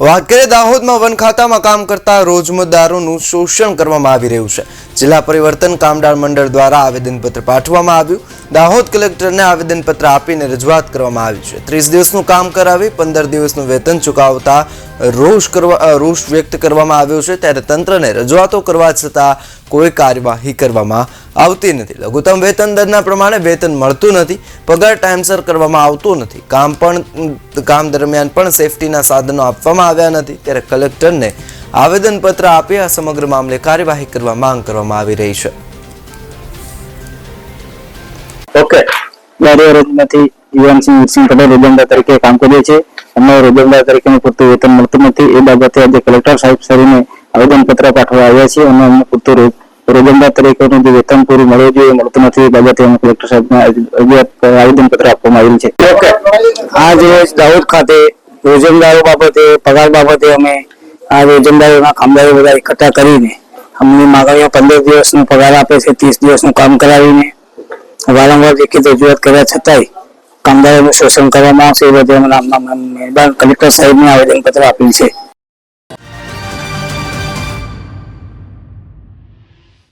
વાત દાહોદમાં વન ખાતામાં કામ કરતા રોજમદારોનું શોષણ કરવામાં આવી રહ્યું છે. જિલ્લા પરિવર્તન કામદાર મંડળ દ્વારા આવેદનપત્ર પાઠવવામાં આવ્યું. દાહોદ કલેક્ટરને આવેદનપત્ર આપીને રજૂઆત કરવામાં આવી છે. ત્રીસ દિવસનું કામ કરાવી, પંદર દિવસનું વેતન ચૂકવતા રોષ કરવા રોષ વ્યક્ત કરવામાં આવ્યો છે. ત્યારે તંત્રને રજૂઆતો કરવા છતાં કોઈ કાર્યવાહી કરવામાં આવતી નથી. લઘુત્તમ વેતન દરના પ્રમાણે વેતન મળતું નથી. પગાર ટાઈમસર કરવામાં આવતો નથી. કામ પણ, કામ દરમિયાન પણ સેફટીના સાધનો આપવામાં આવ્યા નથી. ત્યારે કલેક્ટરને આવેદનપત્ર આપી આ સમગ્ર મામલે કાર્યવાહી કરવા માંગ કરવામાં આવી રહી છે. ઓકે. રોજમાંથી યુવાનસિંહ સિંહ પટેલ રોજમદાર તરીકે કામ કરીએ છીએ. અમને રોજમદાર તરીકેનું પૂરતું વેતન મળતું નથી. એ બાબતે આજે કલેક્ટર સાહેબ સરીને આવેદનપત્ર પાઠવવા આવ્યા છીએ. અને અમને પૂરતું રોજ- રોજમદાર તરીકેનું જે વેતન પૂરું મળવું જોઈએ મળતું નથી. બાબતે અમે કલેક્ટર સાહેબને આવેદનપત્ર આપવામાં આવેલ છે. આજ રોજ દાહોદ ખાતે રોજનદારો બાબતે પગાર બાબતે અમે આ રોજમદારોના કામદારો બધા એકઠા કરીને અમની માગણીઓ પંદર દિવસનો પગાર આપે છે ત્રીસ દિવસનું કામ કરાવીને વારંવાર લેખિત રજૂઆત કર્યા છતાંય કામદારોનું શોષણ કરવામાં આવશે. એ બધે અમે મહેરબાન કલેક્ટર સાહેબને આવેદનપત્ર આપેલ છે.